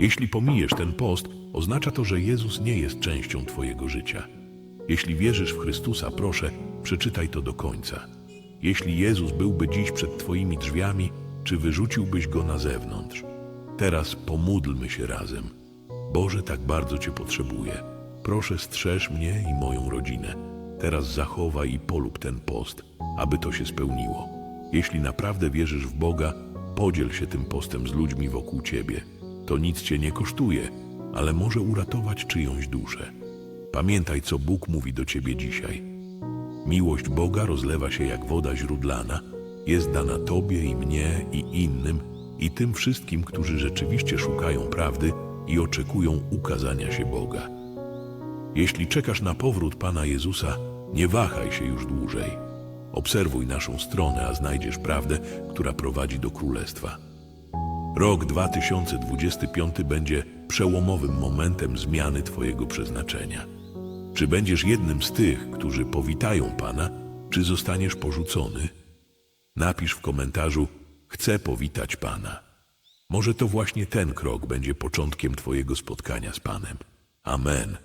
Jeśli pomijesz ten post, oznacza to, że Jezus nie jest częścią Twojego życia. Jeśli wierzysz w Chrystusa, proszę, przeczytaj to do końca. Jeśli Jezus byłby dziś przed Twoimi drzwiami, czy wyrzuciłbyś go na zewnątrz? Teraz pomódlmy się razem. Boże, tak bardzo Cię potrzebuję. Proszę, strzeż mnie i moją rodzinę. Teraz zachowaj i polub ten post, aby to się spełniło. Jeśli naprawdę wierzysz w Boga, podziel się tym postem z ludźmi wokół Ciebie. To nic Cię nie kosztuje, ale może uratować czyjąś duszę. Pamiętaj, co Bóg mówi do Ciebie dzisiaj. Miłość Boga rozlewa się jak woda źródlana, jest dana Tobie i mnie i innym i tym wszystkim, którzy rzeczywiście szukają prawdy i oczekują ukazania się Boga. Jeśli czekasz na powrót Pana Jezusa, nie wahaj się już dłużej. Obserwuj naszą stronę, a znajdziesz prawdę, która prowadzi do Królestwa. Rok 2025 będzie przełomowym momentem zmiany Twojego przeznaczenia. Czy będziesz jednym z tych, którzy powitają Pana, czy zostaniesz porzucony? Napisz w komentarzu: Chcę powitać Pana. Może to właśnie ten krok będzie początkiem Twojego spotkania z Panem. Amen.